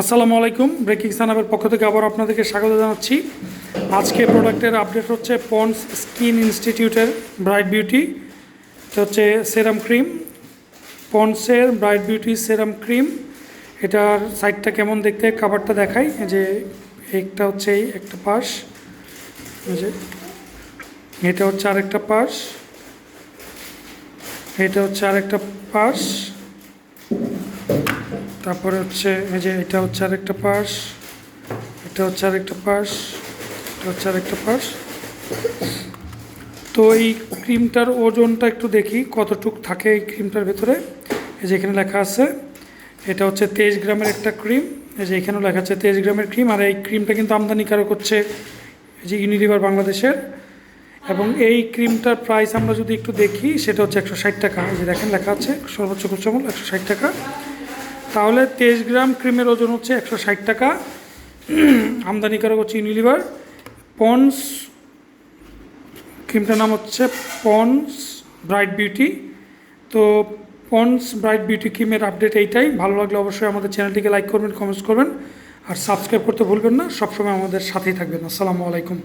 আসসালামু আলাইকুম। ব্রেকিং সানাবের পক্ষ থেকে আবার আপনাদেরকে স্বাগত জানাচ্ছি। আজকে প্রোডাক্টের আপডেট হচ্ছে পন্স স্কিন ইনস্টিটিউটের ব্রাইট বিউটি এটা হচ্ছে সেরাম ক্রিম। পন্সের ব্রাইট বিউটি সেরাম ক্রিম, এটার সাইডটা কেমন দেখতে কাভারটা দেখাই। যে একটা হচ্ছে এই একটা পাশ। যে এটা হচ্ছে আরেকটা পাশ। এটা হচ্ছে আরেকটা পাশ। তারপরে হচ্ছে এই যে এটা হচ্ছে আরেকটা পাশ, এটা হচ্ছে আরেকটা পাশ, এটা হচ্ছে আরেকটা পাশ। তো এই ক্রিমটার ওজনটা একটু দেখি, কতটুক থাকে এই ক্রিমটার ভেতরে। এই যে এখানে লেখা আছে, এটা হচ্ছে তেইশ গ্রামের একটা ক্রিম। এই যে এখানেও লেখা আছে তেইশ গ্রামের ক্রিম, আর এই ক্রিমটা কিন্তু আমদানিকারক হচ্ছে এই যে ইউনিলিভার বাংলাদেশের। এবং এই ক্রিমটার প্রাইস আমরা যদি একটু দেখি, সেটা হচ্ছে একশো ষাট টাকা। এই যে দেখেন লেখা আছে, সর্বোচ্চ খুচরা একশো ষাট টাকা। তাহলে তেইশ গ্রাম ক্রিমের ওজন হচ্ছে একশো ষাট টাকা। আমদানিকারক হচ্ছে ইউনিলিভার পন্স ক্রিমটার নাম হচ্ছে পন্স ব্রাইট বিউটি তো পন্স ব্রাইট বিউটি ক্রিমের আপডেট এইটাই। ভালো লাগলে অবশ্যই আমাদের চ্যানেলটিকে লাইক করবেন কমেন্টস করবেন। আর সাবস্ক্রাইব করতে ভুলবেন না। সবসময় আমাদের সাথেই থাকবেন। আসসালামু আলাইকুম।